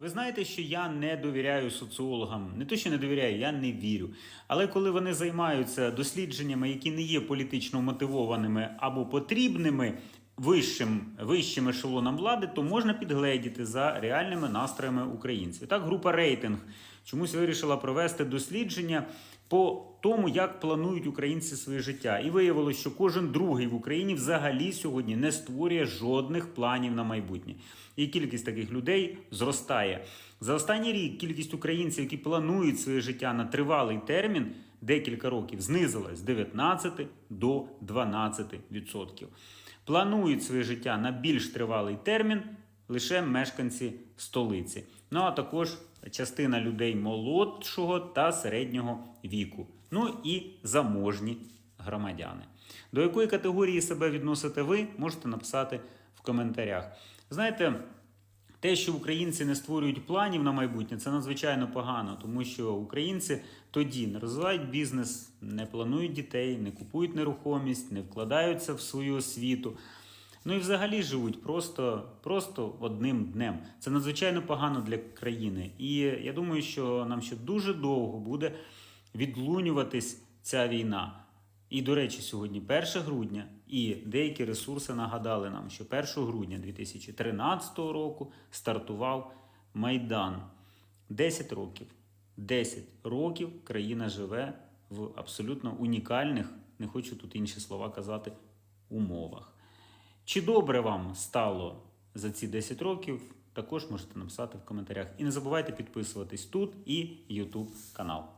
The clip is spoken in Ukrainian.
Ви знаєте, що я не довіряю соціологам. Не то, що не довіряю, я не вірю. Але коли вони займаються дослідженнями, які не є політично мотивованими або потрібними вищим, вищим ешелонам влади, то можна підгледіти за реальними настроями українців. Так, група рейтинг чомусь вирішила провести дослідження по тому, як планують українці своє життя. І виявилось, що кожен другий в Україні взагалі сьогодні не створює жодних планів на майбутнє. І кількість таких людей зростає. За останній рік кількість українців, які планують своє життя на тривалий термін, декілька років знизилась з 19 до 12%. Планують своє життя на більш тривалий термін лише мешканці столиці. Ну а також частина людей молодшого та середнього віку. Ну і заможні громадяни. До якої категорії себе відносите ви, можете написати в коментарях. Знаєте, те, що українці не створюють планів на майбутнє, це надзвичайно погано, тому що українці тоді не розвивають бізнес, не планують дітей, не купують нерухомість, не вкладаються в свою освіту. Ну і взагалі живуть просто, просто одним днем. Це надзвичайно погано для країни. І я думаю, що нам ще дуже довго буде відлунюватись ця війна. І, до речі, сьогодні 1 грудня, і деякі ресурси нагадали нам, що 1 грудня 2013 року стартував Майдан. 10 років. 10 років країна живе в абсолютно унікальних, не хочу тут інші слова казати, умовах. Чи добре вам стало за ці 10 років? Також можете написати в коментарях. І не забувайте підписуватись тут і YouTube канал.